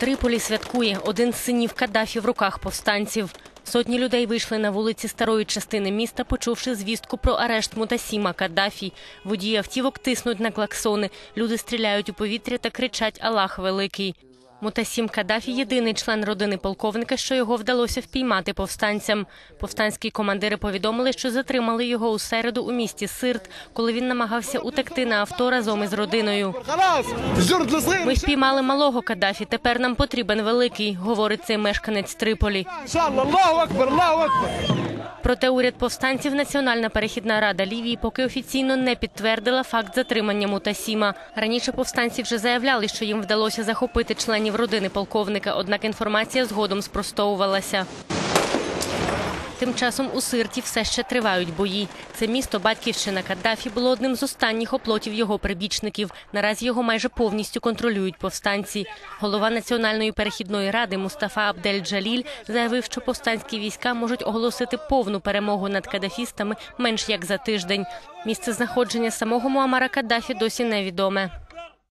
Триполі святкує один з синів Каддафі в руках повстанців. Сотні людей вийшли на вулиці старої частини міста, почувши звістку про арешт Мутасіма Каддафі. Водії автівок тиснуть на клаксони. Люди стріляють у повітря та кричать Аллах Великий. Мутасім Кадафі, – єдиний член родини полковника, що його вдалося впіймати повстанцям. Повстанські командири повідомили, що затримали його у середу у місті Сирт, коли він намагався утекти на авто разом із родиною. Ми впіймали малого кадафі. Тепер нам потрібен великий, говорить цей мешканець Триполі. Проте уряд повстанців Національна перехідна рада Лівії поки офіційно не підтвердила факт затримання Мутасіма. Раніше повстанці вже заявляли, що їм вдалося захопити членів родини полковника однак інформація згодом спростовувалася. Тим часом у Сирті все ще тривають бої. Це місто батьківщина Каддафі було одним з останніх оплотів його прибічників. Наразі його майже повністю контролюють повстанці. Голова Національної перехідної ради Мустафа Абдель Джаліль заявив, що повстанські війська можуть оголосити повну перемогу над кадафістами менш як за тиждень. Місце знаходження самого Муамара Каддафі досі невідоме.